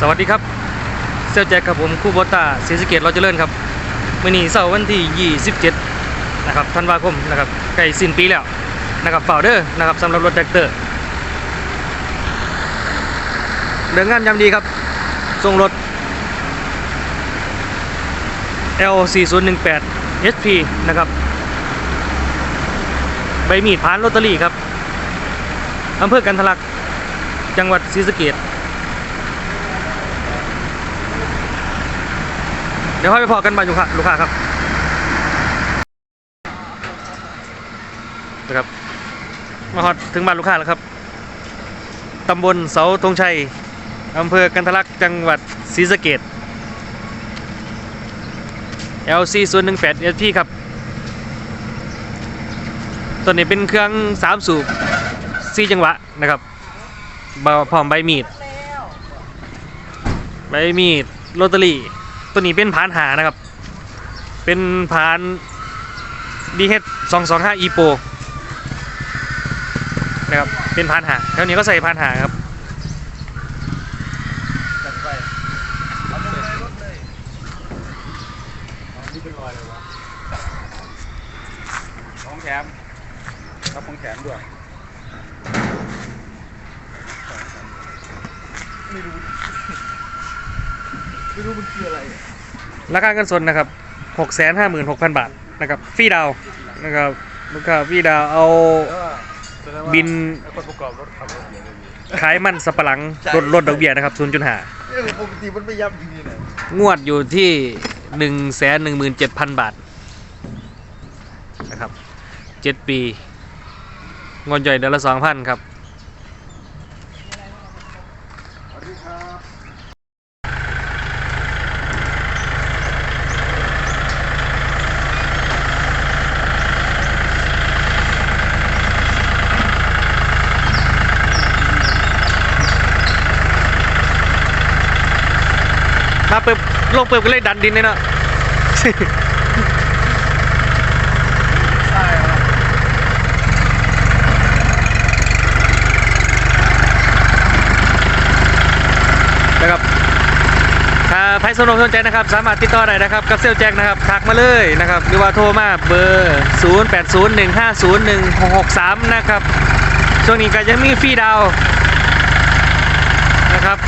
สวัสดีครับเซลแจ็คครับผมคู่บอตตาศรีสเกดเราจะเจริญครับมื่อนี้เสาร์วันที่ 27 นะครับธันวาคมนะครับใกล้สิ้นปีแล้วนะครับเฝ้าเด้อนะครับสำหรับรถแท็กเตอร์เดินงานยามดีครับส่งรถ L4018 SP นะครับใบมีดผ่านลอตเตอรี่ครับอำเภอกันทลัก จังหวัดศรีสะเกด เดี๋ยวค่อยไปพอกันบ้านลูกค้าลูกค้าครับนะครับมาฮอดถึงบ้านลูกค้าแล้วครับตำบลเสาธงชัยอำเภอกันทลักจังหวัดศรีสะเกด LC 0 1 8 SP ครับ ตัวนี้เป็นเครื่อง 3 สูบ4จังหวะนะครับพร้อมใบมีด ใบมีดโรตารี่ ตัวนี้เป็นผานหานะครับ เป็นผาน DH 225 EPO นะครับเป็นผานหาแถวนี้ก็ใส่ผานหาครับไปเอาไปเลยรถเลยอ๋อนี่เป็นรอยเลยวะของแถมรับของแถมด้วยไม่รู้ ไม่รู้มันคืออะไร ราคาเงินสดนะครับ656,000บาทนะครับฟรีดาวน์นะครับลูกค้าฟรีดาวน์เอาแสดงว่าบินไอ้คนประกอบรถขับรถเยอะเลยมีขายมันสับปะหลังใช่ลดลดดอกเบี้ยนะครับ0.5เอ้ยปกติมันไม่ยับจริงๆนะงวดอยู่ที่หนึ่งแสนหนึ่งหมื่นเจ็ดพันบาทนะครับเจ็ดปีงวดใหญ่เดือนละสองพันครับ สวัสดีครับ มาเปิบลงเปิบก็เลยดันดินเลยเนาะใช่ครับนะครับถ้าใครสนใจนะครับ สามารถติดต่อได้นะครับ กับเซลแจ็คนะครับทักมาเลยนะครับ หรือว่าโทรมาเบอร์ 0 8 0 1 5 0 1 6 6 3 นะครับ ช่วงนี้ก็ยังมีฟรีดาวนะครับ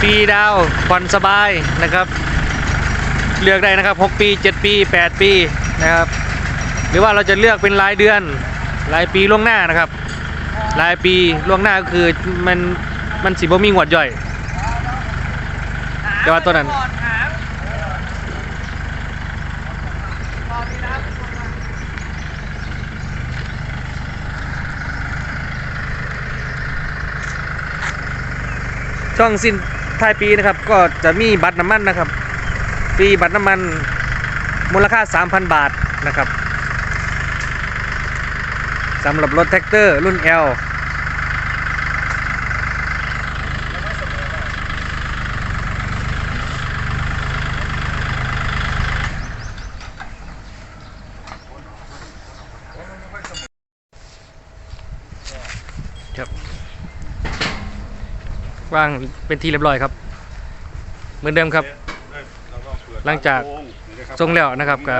ฟรีดาวผ่อนสบายนะครับ เลือกได้นะครับ 6 ปี 7 ปี 8 ปีนะครับ หรือว่าเราจะเลือกเป็นรายเดือนรายปีล่วงหน้านะครับรายปีล่วงหน้าก็คือมันมันสิบ่มีงวดย่อยแต่ว่าตัวนั้นช่วงสิ้น ท้ายปีนะครับ ก็จะมีบัตรน้ำมันนะครับฟรีบัตรน้ำมันมูลค่า 3,000 บาทนะครับสำหรับรถแท็กเตอร์รุ่น L ว่างเป็นที่เรียบร้อยครับ เหมือนเดิมครับ หลังจากทรงแล้วนะครับก็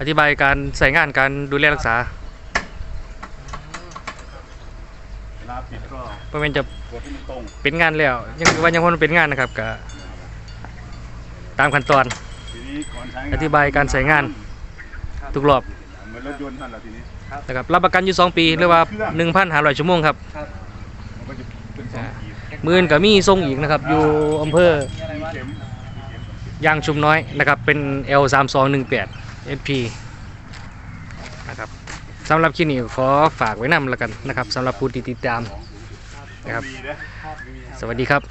อธิบายการใส่งานการดูแลรักษาเวลาปิดก็เพราะมันจะกดให้มันตรงเป็นงานแล้ว ยังว่ายังคนเป็นงานนะครับก็ตามขั้นตอน ทีนี้ก่อนใช้งานอธิบายการใส่งาน ทุกรอบเหมือนรถยนต์นั่นแหละทีนี้นะครับรับประกันอยู่ 2 ปีหรือว่า 1,500 ชั่วโมงครับ มันก็จะเป็นสองขีด มื่นกับมีทรงอีกนะครับ อยู่อำเภอยางชุมน้อยนะครับ เป็น L3218 SP นะครับสำหรับคลิปนี้ขอฝากไว้นำแล้วกันนะครับสำหรับผู้ติดตามนะครับ สวัสดีครับ